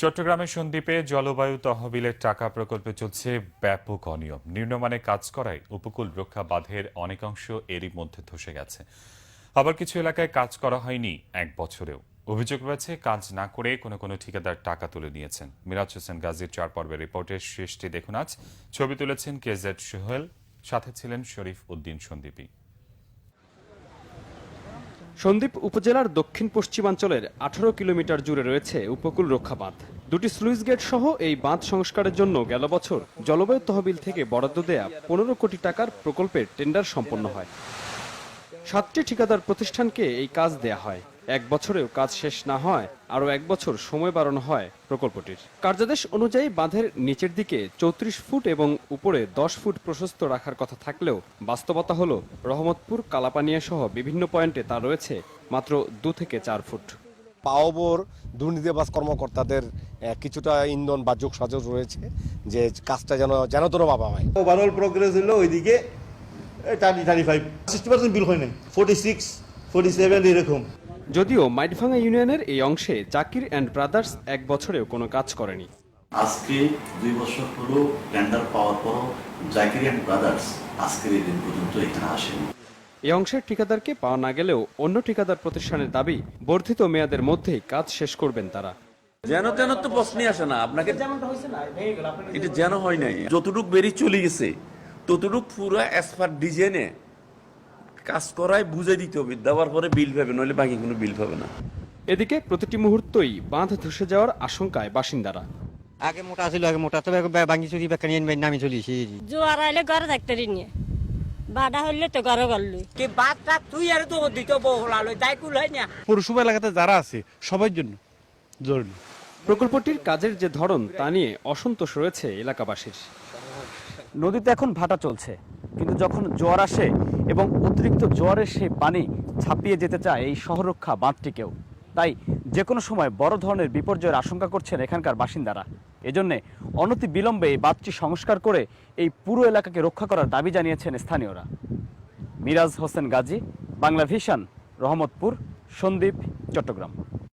চট্টগ্রামের সন্দ্বীপে জলবায়ু তহবিলের টাকা প্রকল্পে চলছে ব্যাপক অনিয়ম। নিম্নমানে কাজ করায় উপকূল রক্ষা বাঁধের অনেকাংশ এরই মধ্যে ধসে গেছে। আবার কিছু এলাকায় কাজ করা হয়নি এক বছরেও। অভিযোগ রয়েছে, কাজ না করে কোনো কোনো ঠিকাদার টাকা তুলে নিয়েছেন। মিরাজ হোসেন গাজীর চার পর্বের রিপোর্টের শেষটি দেখুন আজ। ছবি তুলেছেন কে কেজেড সোহেল, সাথে ছিলেন শরীফ উদ্দিন সন্দীপী সন্দ্বীপ উপজেলার দক্ষিণ পশ্চিমাঞ্চলের আঠারো কিলোমিটার জুড়ে রয়েছে উপকূল রক্ষা বাঁধ দুটি স্লুইস গেট সহ এই বাঁধ সংস্কারের জন্য গেল বছর জলবায়ু তহবিল থেকে বরাদ্দ দেয়া পনেরো কোটি টাকার প্রকল্পের টেন্ডার সম্পন্ন হয়। সাতটি ঠিকাদার প্রতিষ্ঠানকে এই কাজ দেয়া হয়। এক বছরেও কাজ শেষ না হয় আরও এক বছর সময় বাড়ানো হয় প্রকল্পটির। কার্যাদেশ অনুযায়ী বাঁধের নিচের দিকে চৌত্রিশ ফুট এবং উপরে দশ ফুট প্রশস্ত রাখার কথা থাকলেও বাস্তবতা হল রহমতপুর কালাপানিয়া সহ বিভিন্ন পয়েন্টে তা রয়েছে মাত্র দু থেকে চার ফুট। পাওবর দুর্নীতিবাজ কর্মকর্তাদের কিছুটা ইন্ধন বা যোগ সাজস রয়েছে যে কাজটা যেন যেন তোর বাবা হয়। ওভারঅল প্রোগ্রেস হলো ওইদিকে thirty thirty five sixty percent bill হয় নাই। ফোর্টি সিক্স ফোর্টি সেভেন এরকম। যদিও মাইটভাঙ্গা ইউনিয়নের এই অংশে জাকির অ্যান্ড ব্রাদার্স এক বছরেও কোনো কাজ করেনি। আজকে দুই বছর হলো টেন্ডার পাওয়ার পরও জাকির অ্যান্ড ব্রাদার্স আজকের এই দিন পর্যন্ত এখানে আসেনি। এই অংশের ঠিকাদারকে পাওয়া না গেলেও অন্য ঠিকাদার প্রতিষ্ঠানের দাবি বর্ধিত মেয়াদের মধ্যেই কাজ শেষ করবেন তারা। যেন তেন তো প্রশ্নই আসে না আপনাকে এটা যেন হয় নাই। যতটুক বেরিয়ে চলে গেছে ততটুক পুরো অ্যাজ পার ডিজাইনে কাজ করায় বুঝে দিতে হবে দেওয়ার পরে বিল পাবে নইলে বাকি কোনো বিল পাবে না। এদিকে প্রতিটি মুহূর্তই বাঁধ ধসে যাওয়ার আশঙ্কায় বাসিন্দারা। আগে মোটা ছিল আগে মোটা তবে ভাঙি চুরি বেকানি নামি চলিছি জোয়ার আইলে ঘরে থাকতে নিয়ে। বাধা হইলে তো ঘরে গল্লুই কি বাদ টাক তুই আর তো দিত বহুলালো তাই কুল হয় না। পৌরসভা এলাকাতে যারা আছে সবার জন্য জরুরি প্রকল্পটির কাজের যে ধরন তা নিয়ে অসন্তোষ রয়েছে এলাকাবাসীর। নদীতে এখন ভাটা চলছে। কিন্তু যখন জোয়ার আসে এবং অতিরিক্ত জোয়ারের সেই পানি ছাপিয়ে যেতে চায়, এই শহররক্ষা বাঁধটিকেও। তাই যে কোনো সময় বড় ধরনের বিপর্যয়ের আশঙ্কা করছেন এখানকার বাসিন্দারা। এজন্যে অনতি বিলম্বে এই বাঁধটি সংস্কার করে এই পুরো এলাকাকে রক্ষা করার দাবি জানিয়েছেন স্থানীয়রা। মিরাজ হোসেন গাজী, বাংলা ভিশন, রহমতপুর সন্দ্বীপ চট্টগ্রাম।